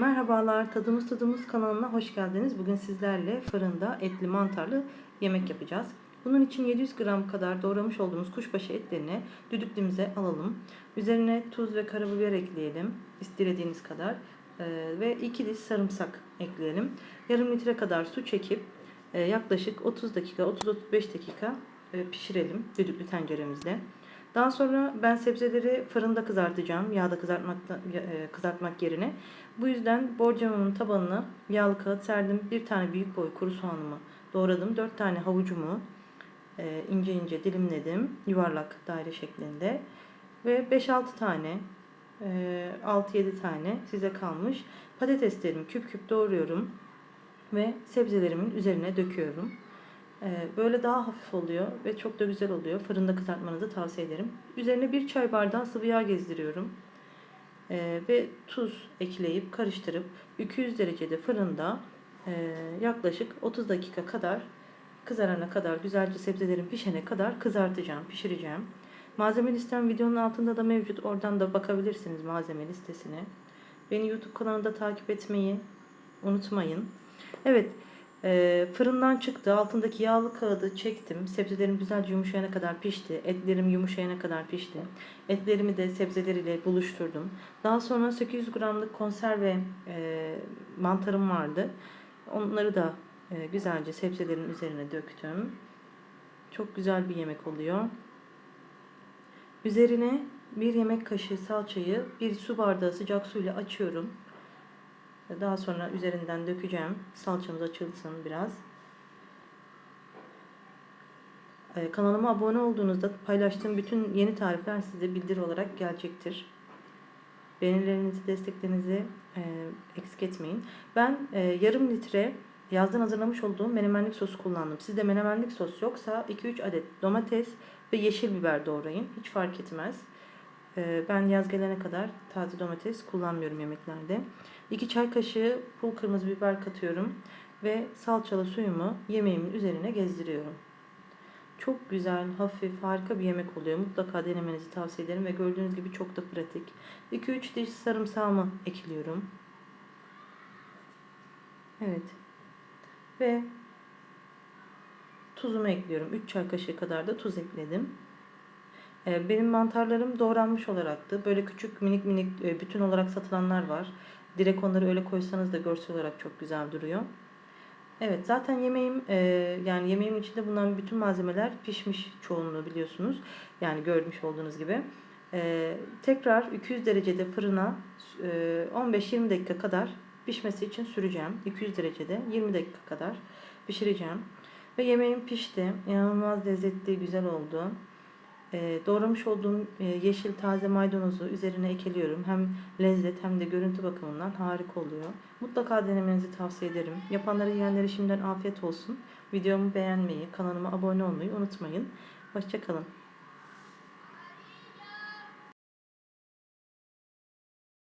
Merhabalar, Tadımız Tadımız kanalına hoş geldiniz. Bugün sizlerle fırında etli mantarlı yemek yapacağız. Bunun için 700 gram kadar doğramış olduğumuz kuşbaşı etlerini düdüklümüze alalım. Üzerine tuz ve karabiber ekleyelim. dilediğiniz kadar. Ee, ve 2 diş sarımsak ekleyelim. Yarım litre kadar su çekip e, yaklaşık 30 dakika, 30-35 dakika e, pişirelim düdüklü tenceremizde. Daha sonra ben sebzeleri fırında kızartacağım. Yağda kızartmak, e, kızartmak yerine. Bu yüzden borcamımın tabanına yağlı kağıt serdim. Bir tane büyük boy kuru soğanımı doğradım. Dört tane havucumu e, ince ince dilimledim. Yuvarlak daire şeklinde. Ve 5-6 tane, e, 6-7 tane size kalmış patateslerimi küp küp doğruyorum. Ve sebzelerimin üzerine döküyorum. Ee, Böyle daha hafif oluyor ve çok da güzel oluyor. Fırında kızartmanızı tavsiye ederim. Üzerine bir çay bardağı sıvı yağ gezdiriyorum. Ee, Ve tuz ekleyip karıştırıp 200 derecede fırında e, yaklaşık 30 dakika kadar kızarana kadar güzelce sebzelerin pişene kadar kızartacağım, pişireceğim. Malzeme listem videonun altında da mevcut. Oradan da bakabilirsiniz malzeme listesine. Beni YouTube kanalında takip etmeyi unutmayın. Evet, e, fırından çıktı. Altındaki yağlı kağıdı çektim. Sebzelerim güzelce yumuşayana kadar pişti. Etlerim yumuşayana kadar pişti. Etlerimi de sebzeleriyle buluşturdum. Daha sonra 800 gramlık konserve e, mantarım vardı. Onları da e, güzelce sebzelerin üzerine döktüm. Çok güzel bir yemek oluyor. Üzerine bir yemek kaşığı salçayı bir su bardağı sıcak suyla açıyorum. Daha sonra üzerinden dökeceğim. Salçamız açılsın biraz. Ee, Kanalıma abone olduğunuzda paylaştığım bütün yeni tarifler size bildiri olarak gelecektir. Beğenilerinizi, desteklerinizi e, eksik etmeyin. Ben e, yarım litre yazdan hazırlamış olduğum menemenlik sosu kullandım. Sizde menemenlik sos yoksa 2-3 adet domates ve yeşil biber doğrayın. Hiç fark etmez. Ee, Ben yaz gelene kadar taze domates kullanmıyorum yemeklerde. 2 çay kaşığı pul kırmızı biber katıyorum ve salçalı suyumu yemeğimin üzerine gezdiriyorum. Çok güzel, hafif, harika bir yemek oluyor. Mutlaka denemenizi tavsiye ederim ve gördüğünüz gibi çok da pratik. 2-3 diş sarımsağımı ekliyorum. Evet. Ve tuzumu ekliyorum. 3 çay kaşığı kadar da tuz ekledim. Ee, Benim mantarlarım doğranmış olaraktı. Böyle küçük minik minik e, bütün olarak satılanlar var. Direkt onları öyle koysanız da görsel olarak çok güzel duruyor. Evet zaten yemeğim e, yani yemeğimin içinde bulunan bütün malzemeler pişmiş çoğunluğu biliyorsunuz. Yani görmüş olduğunuz gibi. E, tekrar 200 derecede fırına e, 15-20 dakika kadar pişmesi için süreceğim. 200 derecede 20 dakika kadar pişireceğim. Ve yemeğim pişti. İnanılmaz lezzetli, güzel oldu. E, doğramış olduğum e, yeşil taze maydanozu üzerine ekeliyorum. Hem lezzet hem de görüntü bakımından harika oluyor. Mutlaka denemenizi tavsiye ederim. Yapanlara yiyenlere şimdiden afiyet olsun. Videomu beğenmeyi, kanalıma abone olmayı unutmayın. Hoşçakalın.